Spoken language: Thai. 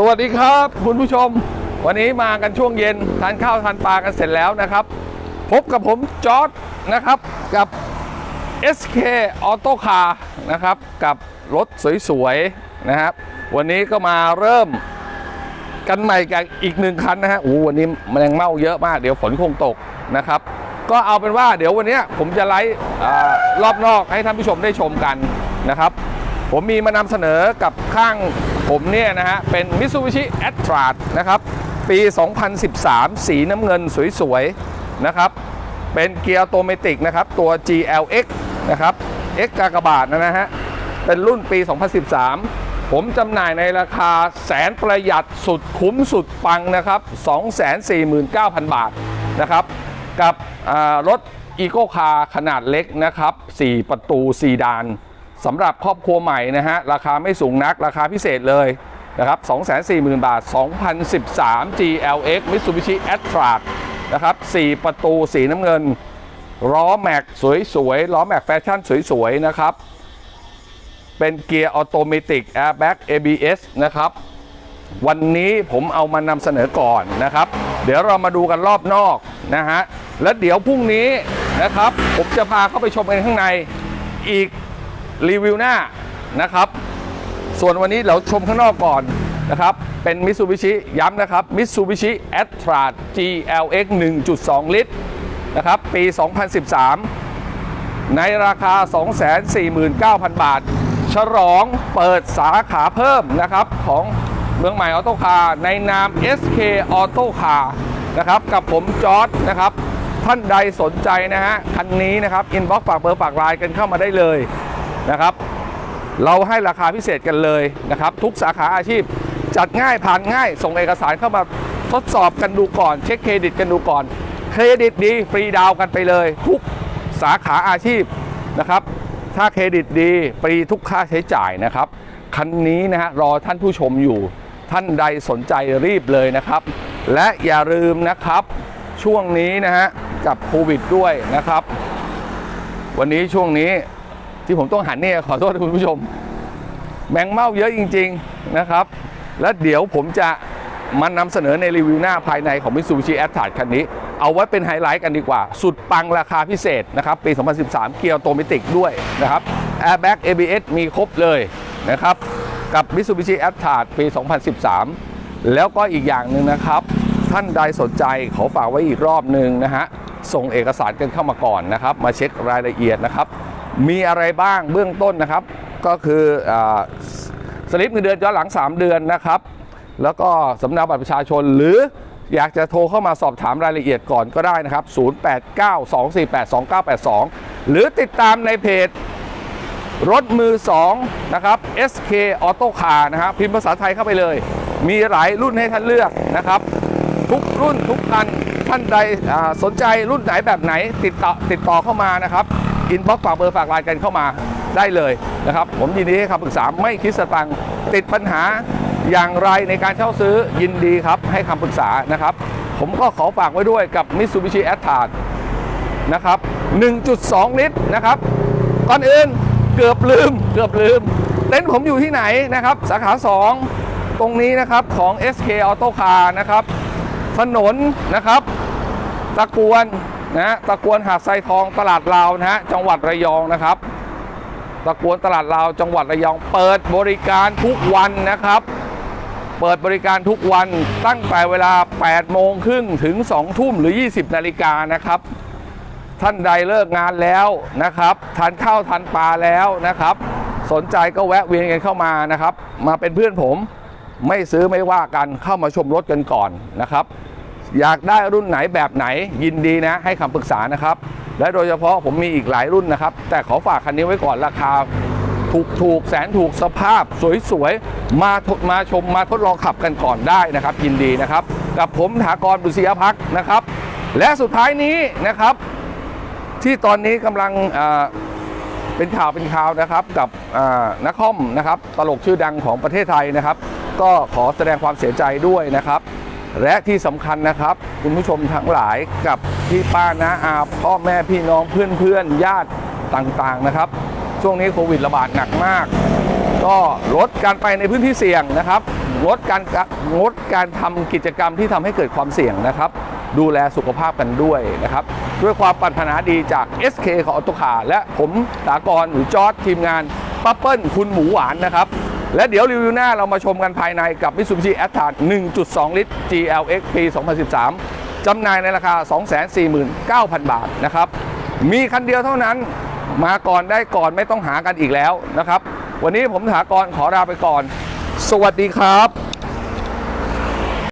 สวัสดีครับ คุณผู้ชม วันนี้มากันช่วงเย็นทานข้าวทานปลากันเสร็จแล้วนะครับ พบกับผมจอร์ดนะครับกับ SK Auto Car นะครับกับรถสวยๆนะครับ วันนี้ก็มาเริ่มกันใหม่กับอีกหนึ่งคันนะฮะโอ้วันนี้แมลงเมาเยอะมาก เดี๋ยวฝนคงตกนะครับ ก็เอาเป็นว่าเดี๋ยววันนี้ผมจะไลฟ์อ่รอบนอกให้ท่านผู้ชมได้ชมกันนะครับ ผมมีมานำเสนอกับข้าง ผมเนี่ยนะฮะ เป็น Mitsubishi a t r a นะครับ ปี 2013 สีน้ำเงินสวยๆ นะครับ เป็นเกียร์ออโตเมติกนะครับ ตัว GLX นะครับ X กากบาทนะฮะ เป็นรุ่นปี 2013 ผมจำหน่ายในราคาแสนประหยัดสุดคุ้มสุดปังนะครับ 249,000 บาทนะครับ กับรถอีโ c คาร์ขนาดเล็กนะครับ 4 ประตูซีดาน สำหรับครอบครัวใหม่นะฮะ ราคาไม่สูงนักราคาพิเศษเลยนะครับ240,000 บาท 2013 GLX Mitsubishi a t r a นะครับ 4 ประตูสีน้ำเงิน ล้อแม็กสวยๆ ล้อแม็กแฟชั่นสวยๆ นะครับ เป็นเกียร์ออโตเมติก Airbag ABS นะครับ วันนี้ผมเอามานำเสนอก่อนนะครับ เดี๋ยวเรามาดูกันรอบนอกนะฮะ แล้วเดี๋ยวพรุ่งนี้นะครับ ผมจะพาเข้าไปชมกันข้างในอีก รีวิวหน้านะครับ ส่วนวันนี้เราชมข้างนอกก่อนนะครับ เป็น Mitsubishi ย้ำนะครับ Mitsubishi a t r a GLX 1.2 ลิตรนะครับ ปี 2013 ในราคา 249,000 บาท ฉลองเปิดสาขาเพิ่มนะครับ ของเมืองใหม่ออโต้คาร์ในนาม SK Auto Car นะครับกับผมจอร์ดนะครับ ท่านใดสนใจนะฮะ คันนี้นะครับ อินบ็อกซ์ฝากเบอร์ฝากไลน์กันเข้ามาได้เลย นะครับ เราให้ราคาพิเศษกันเลยนะครับ ทุกสาขาอาชีพจัดง่ายผ่านง่าย ส่งเอกสารเข้ามาทดสอบกันดูก่อน เช็คเครดิตกันดูก่อน เครดิตดีฟรีดาวน์กันไปเลย ทุกสาขาอาชีพนะครับ ถ้าเครดิตดีฟรีทุกค่าใช้จ่ายนะครับ คันนี้นะฮะรอท่านผู้ชมอยู่ ท่านใดสนใจรีบเลยนะครับ และอย่าลืมนะครับ ช่วงนี้นะฮะกับโควิดด้วยนะครับ วันนี้ช่วงนี้ ที่ผมต้องหันเนี่ยขอโทษคุณผู้ชม แมงเม่าเยอะจริง ๆนะครับ และเดี๋ยวผมจะมานำเสนอในรีวิวหน้าภายในของ Mitsubishi a t r a คันนี้ เอาไว้เป็นไฮไลท์กันดีกว่า สุดปังราคาพิเศษนะครับ ปี 2013 เกียร์โตเมติกด้วยนะครับ Airbag ABS มีครบเลยนะครับ กับ Mitsubishi a t r a ปี 2013 แล้วก็อีกอย่างหนึ่งนะครับ ท่านใดสนใจขอฝากไว้อีกรอบหนึ่งนะฮะ ส่งเอกสารกันเข้ามาก่อนนะครับ มาเช็ครายละเอียดนะครับ มีอะไรบ้างเบื้องต้นนะครับ ก็คืออสลิปเงินเดือนย้อนหลัง 3 เดือนนะครับ แล้วก็สำเนาบัตรประชาชนหรืออยากจะโทรเข้ามาสอบถามรายละเอียดก่อนก็ได้นะครับ 0892482982 หรือติดตามในเพจรถมือ 2 นะครับ SK Auto Car นะครับพิมพ์ภาษาไทยเข้าไปเลย มีหลายรุ่นให้ท่านเลือกนะครับ ทุกรุ่นทุกคันท่านใดสนใจรุ่นไหนแบบไหนติดต่อติดต่อเข้ามานะครับ อินบ็อกฝากเบอร์ฝากไลน์กันเข้ามาได้เลยนะครับ ผมยินดีให้คำปรึกษาไม่คิดสตังค์ติดปัญหาอย่างไรในการเช่าซื้อยินดีครับ ให้คำปรึกษานะครับ ผมก็ขอฝากไว้ด้วยกับ Mitsubishi a t r a นะครับ 1.2 ลิตรนะครับก่อนอื่นเกือบลืม เกือบลืมเต็นท์ผมอยู่ที่ไหนนะครับ สาขา 2 ตรงนี้นะครับของ SK Auto Car นะครับถนนนะครับตะกวน นะฮะตะกวนหาดทรายทองตลาดลาวนะฮะจังหวัดระยองนะครับ ตะกวนตลาดลาวจังหวัดระยอง เปิดบริการทุกวันนะครับ เปิดบริการทุกวันตั้งแต่เวลา 8 โมงครึ่งถึง 2 ทุ่มหรือ 20 นาฬิกานะครับ ท่านใดเลิกงานแล้วนะครับทานข้าวทานปลาแล้วนะครับ สนใจก็แวะเวียนกันเข้ามานะครับ มาเป็นเพื่อนผมไม่ซื้อไม่ว่ากันเข้ามาชมรถกันก่อนนะครับ อยากได้รุ่นไหนแบบไหนยินดีนะ ให้คำปรึกษานะครับ และโดยเฉพาะผมมีอีกหลายรุ่นนะครับ แต่ขอฝากคันนี้ไว้ก่อนราคาถูกถูกแสนถูกสภาพสวยๆ มาทดมาชมมาทดลองขับกันก่อนได้นะครับ ยินดีนะครับ กับผมถากรบุษยพักนะครับ และสุดท้ายนี้นะครับ ที่ตอนนี้กำลังเป็นข่าวเป็นข่าวนะครับ กับนักคอมนะครับ ตลกชื่อดังของประเทศไทยนะครับ ก็ขอแสดงความเสียใจด้วยนะครับ และที่สำคัญนะครับ คุณผู้ชมทั้งหลายกับพี่ป้านาอาพ่อแม่พี่น้องเพื่อนเพื่อนๆญาติต่างๆนะครับ ช่วงนี้โควิดระบาดหนักมาก ก็ลดการไปในพื้นที่เสี่ยงนะครับงดการงดการทำกิจกรรมที่ทำให้เกิดความเสี่ยงนะครับ ดูแลสุขภาพกันด้วยนะครับ ด้วยความปรารถนาดีจาก SK ของออโตคาและผมสากรหรือจอร์ดทีมงานปั๊เปิ้ลคุณหมูหวานนะครับ และเดี๋ยวรีวิวหน้าเรามาชมกันภายในกับ Mitsubishi a t r a 1.2 ลิตร GLX ปี 2013 จำหน่ายในราคา 249,000 บาทนะครับ มีคันเดียวเท่านั้น มาก่อนได้ก่อนไม่ต้องหากันอีกแล้วนะครับ วันนี้ผมถากรขอลาไปก่อน สวัสดีครับ